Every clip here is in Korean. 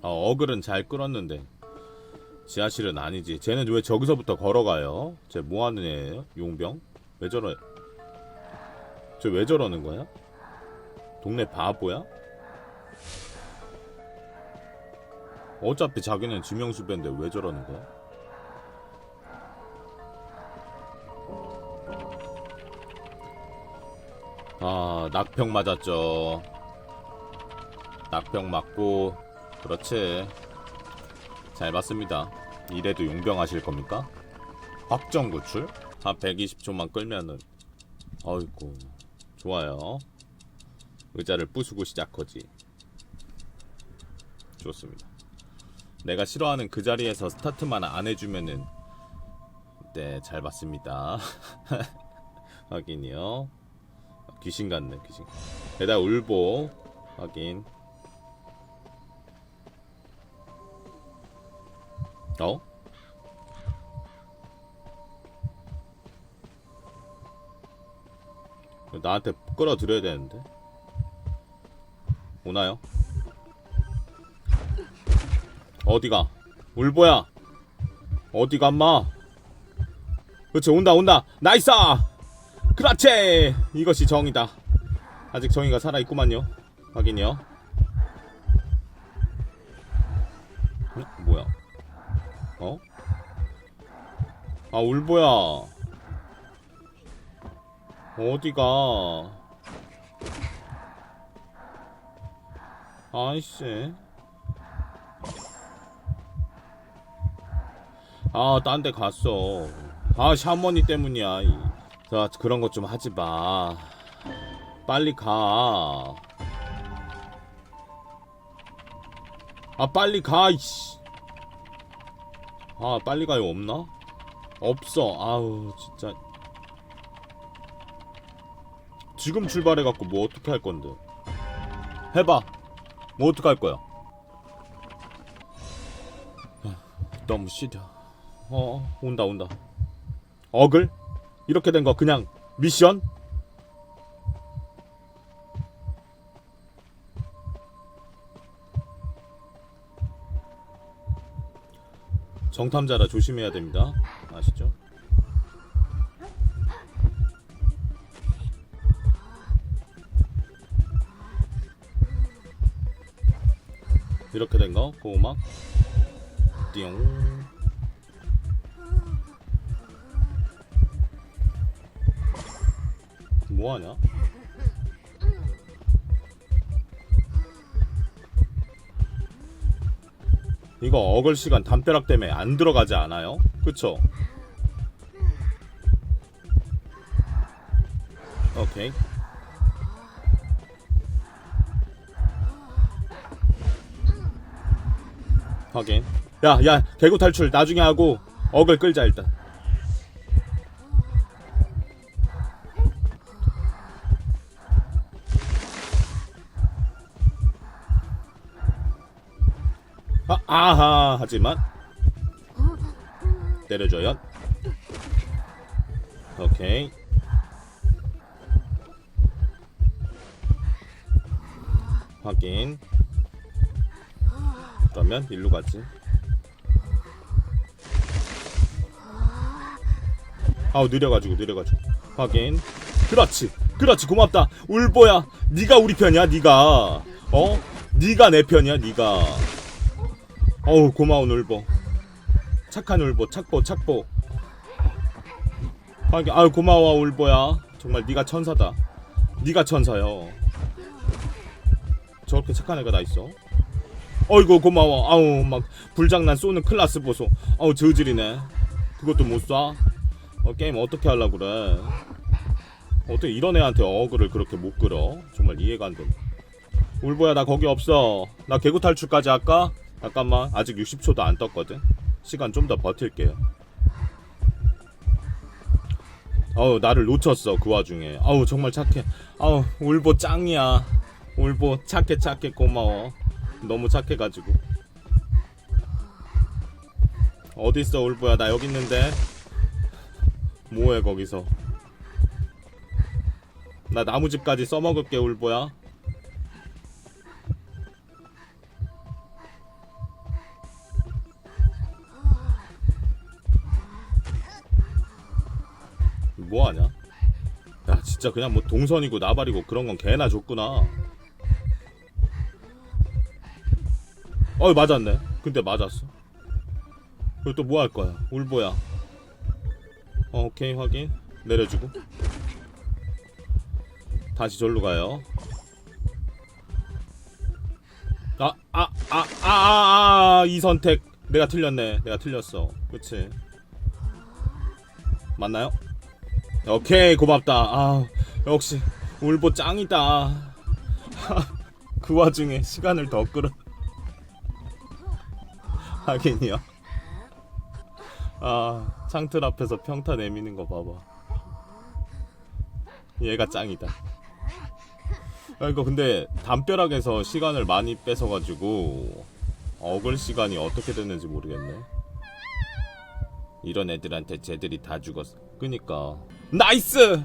아, 어글은 잘 끌었는데 지하실은 아니지. 쟤는 왜 저기서부터 걸어가요? 쟤 뭐하는 애예요? 용병? 왜 저러? 저왜 저러는 거야? 동네 바보야? 어차피 자기는 지명수 배인데 왜 저러는 거야? 아, 낙평 맞았죠. 낙평 맞고, 그렇지. 잘 봤습니다. 이래도 용병 하실 겁니까? 확정 구출? 한 120초만 끌면은, 어이구, 좋아요. 의자를 부수고 시작하지. 좋습니다. 내가 싫어하는 그 자리에서 스타트만 안 해주면은, 네, 잘 봤습니다. 확인이요. 귀신 같네 귀신 게다가 울보 확인 어? 나한테 끌어들여야 되는데. 오나요? 어디가? 울보야. 어디가 엄마? 그렇지 온다 온다. 나이스! 그렇지! 이것이 정이다. 아직 정의가 살아있구만요. 확인이요 응? 뭐야 어? 아 울보야 어디가 아이씨 아딴 데 갔어 아 샤머니 때문이야 이. 자 그런 것 좀 하지 마. 빨리 가. 아 빨리 가. 이씨. 아 빨리 가요 없나? 없어. 아우 진짜. 지금 출발해갖고 뭐 어떻게 할 건데? 해봐. 뭐 어떻게 할 거야? 아, 너무 시려. 어 온다 온다. 어글? 이렇게 된 거 그냥 미션? 정탐자라 조심해야 됩니다. 아시죠? 이렇게 된 거, 고막, 띠용. 뭐하냐? 이거 어글 시간 담벼락 때문에 안 들어가지 않아요? 그쵸? 오케이 확인 야 야 개구 탈출 나중에 하고 어글 끌자 일단 아, 아하 하지만. 때려줘요. 오케이. 확인. 그러면 일로 가지. 아우 느려가지고 느려가지고. 확인. 그렇지 그렇지 고맙다. 울보야 네가 우리 편이야 네가. 어? 네가 내 편이야 네가 어우 고마운 울보. 착한 울보 착보 착보. 아유 고마워 울보야. 정말 네가 천사다. 네가 천사요 저렇게 착한 애가 다 있어? 어이구 고마워. 아우 막 불장난 쏘는 클라스 보소. 아우 저질이네. 그것도 못쏴? 어, 게임 어떻게 하려고 그래? 어떻게 이런 애한테 어그를 그렇게 못 끌어? 정말 이해가 안 되네 울보야 나 거기 없어. 나 개구 탈출까지 할까? 잠깐만 아직 60초도 안 떴거든? 시간 좀 더 버틸게요. 아우 나를 놓쳤어 그 와중에. 아우 정말 착해. 아우 울보 짱이야. 울보 착해 착해 고마워. 너무 착해가지고. 어딨어 울보야? 나 여기 있는데. 뭐해 거기서? 나 나무집까지 써먹을게 울보야 뭐하냐? 야 진짜 그냥 뭐 동선이고 나발이고 그런 건 개나 줬구나. 어 맞았네. 근데 맞았어. 그리고 또 뭐 할 거야? 울보야. 어, 오케이 확인. 내려주고. 다시 절로 가요. 아, 아, 아, 아, 아, 아, 이 선택. 내가 틀렸네. 내가 틀렸어. 그치. 맞나요? 오케이, 고맙다. 아, 역시, 울보 짱이다. 그 와중에 시간을 더 끌어. 하긴요. 아, 창틀 앞에서 평타 내미는 거 봐봐. 얘가 짱이다. 아, 이거 근데 담벼락에서 시간을 많이 뺏어가지고 어글 시간이 어떻게 됐는지 모르겠네. 이런 애들한테 쟤들이 다 죽었어. 그니까 나이스!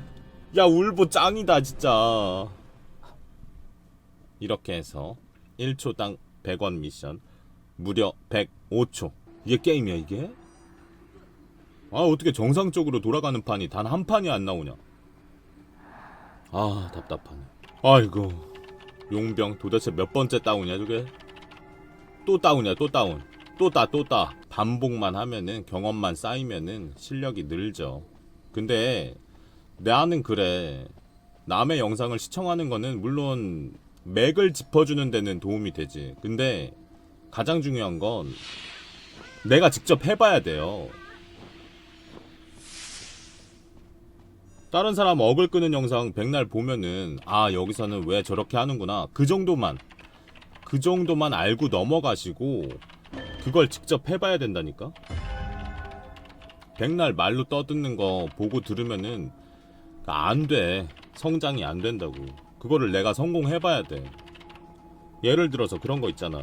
야 울보 짱이다 진짜. 이렇게 해서 1초당 100원 미션 무려 105초. 이게 게임이야 이게? 아 어떻게 정상적으로 돌아가는 판이 단 한 판이 안 나오냐? 아 답답하네. 아이고 용병 도대체 몇 번째 다운이야 저게? 또 다운이야 또 다운. 또따또 따. 반복만 하면은 경험만 쌓이면은 실력이 늘죠. 근데 나는 그래. 남의 영상을 시청하는 거는 물론 맥을 짚어주는 데는 도움이 되지. 근데 가장 중요한 건 내가 직접 해봐야 돼요. 다른 사람 억을 끄는 영상 백날 보면은 아 여기서는 왜 저렇게 하는구나 그 정도만 그 정도만 알고 넘어가시고 그걸 직접 해봐야 된다니까? 백날 말로 떠드는 거 보고 들으면은 안 돼. 성장이 안 된다고. 그거를 내가 성공해봐야 돼. 예를 들어서 그런 거 있잖아.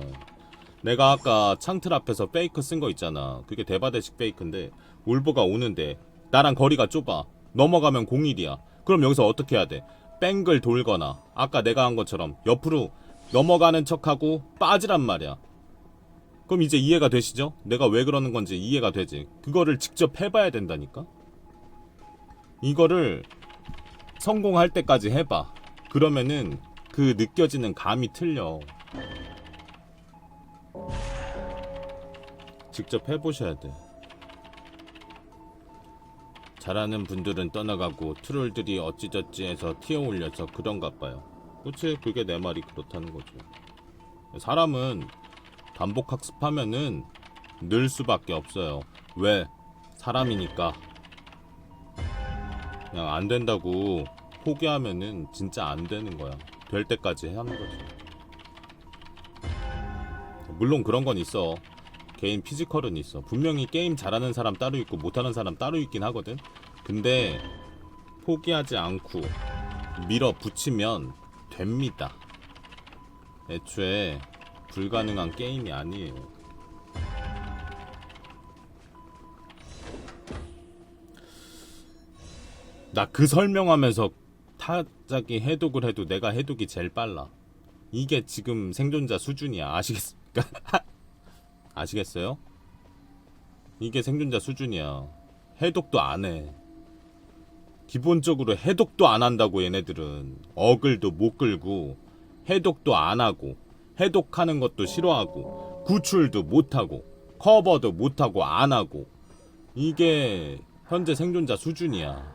내가 아까 창틀 앞에서 페이크 쓴 거 있잖아. 그게 대바대식 페이크인데 울보가 오는데 나랑 거리가 좁아. 넘어가면 01이야. 그럼 여기서 어떻게 해야 돼? 뺑글 돌거나 아까 내가 한 것처럼 옆으로 넘어가는 척하고 빠지란 말이야. 그럼 이제 이해가 되시죠? 내가 왜 그러는 건지 이해가 되지. 그거를 직접 해봐야 된다니까? 이거를 성공할 때까지 해봐. 그러면은 그 느껴지는 감이 틀려. 직접 해보셔야 돼. 잘하는 분들은 떠나가고 트롤들이 어찌저찌 해서 튀어 올려서 그런가 봐요. 그치? 그게 내 말이 그렇다는 거죠. 사람은 반복 학습하면은 늘 수밖에 없어요. 왜? 사람이니까. 그냥 안 된다고 포기하면은 진짜 안 되는 거야. 될 때까지 하는 거지. 물론 그런 건 있어. 개인 피지컬은 있어. 분명히 게임 잘하는 사람 따로 있고 못하는 사람 따로 있긴 하거든. 근데 포기하지 않고 밀어 붙이면 됩니다. 애초에 불가능한 게임이 아니에요. 나 그 설명하면서 타자기 해독을 해도 내가 해독이 제일 빨라. 이게 지금 생존자 수준이야. 아시겠습니까? 아시겠어요? 이게 생존자 수준이야. 해독도 안 해. 기본적으로 해독도 안 한다고 얘네들은 어글도 못 끌고 해독도 안 하고 해독하는 것도 싫어하고 구출도 못 하고 커버도 못 하고 안 하고 이게 현재 생존자 수준이야.